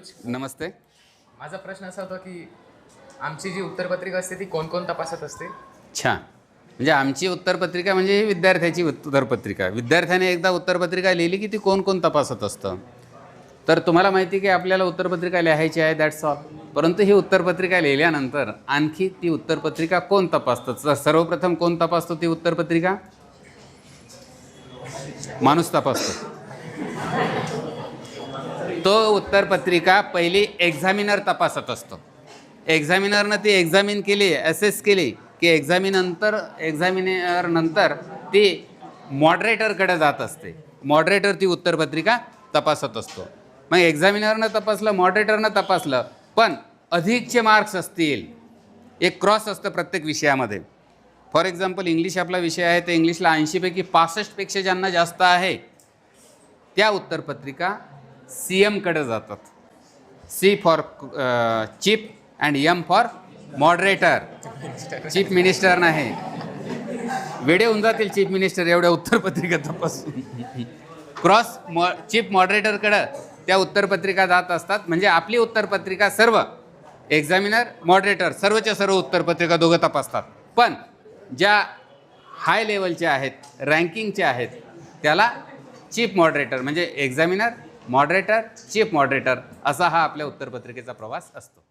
मनोज नमस्ते. माझा प्रश्न असा होता की आमची जी उत्तरपत्रिका असते ती कोण कोण तपासत असते? छान. म्हणजे आमची उत्तरपत्रिका म्हणजे ही विद्यार्थ्याची उत्तरपत्रिका. विद्यार्थ्याने एकदा उत्तरपत्रिका लिहिली की ती कोण कोण तपासत असतं. तर तुम्हाला माहिती की आपल्याला उत्तरपत्रिका लिहायची आहे दॅट्स ऑल परंतु ही उत्तरपत्रिका लिहिल्यानंतर आणखी ती उत्तरपत्रिका कोण तपासतं? तर सर्वप्रथम कोण तपासतो ती उत्तरपत्रिका? माणूस तपासतो. तो उत्तरपत्रिका पहिली एक्झामिनर तपासत असतो. एक्झामिनरनं ती एक्झामिन केली असेस केली की एक्झामिनंतर एक्झामिनरनंतर ती मॉडरेटरकडे जात असते. मॉडरेटर ती उत्तरपत्रिका तपासत असतो. मग एक्झामिनरनं तपासलं मॉडरेटरनं तपासलं पण अधिकचे मार्क्स असतील. एक क्रॉस असतं प्रत्येक विषयामध्ये. फॉर एक्झाम्पल इंग्लिश आपला विषय आहे तर इंग्लिशला ऐंशीपैकी पासष्टपेक्षा ज्यांना जास्त आहे त्या उत्तरपत्रिका सी एमकडे जातात. C for chief and M for moderator chief minister नाही. वेडे होऊन जातील चीफ मिनिस्टर एवढ्या उत्तरपत्रिका तपासून. क्रॉस मॉ चीफ मॉडरेटरकडं त्या उत्तरपत्रिका जात असतात. म्हणजे आपली उत्तरपत्रिका सर्व एक्झामिनर मॉडरेटर सर्वच्या सर्व उत्तरपत्रिका दोघं तपासतात. पण ज्या हाय लेवलच्या आहेत रँकिंगच्या आहेत त्याला चीफ मॉडरेटर म्हणजे एक्झामिनर मॉडरेटर चीफ मॉडरेटर असा हा आपल्या उत्तरपत्रिकेचा प्रवास असतो.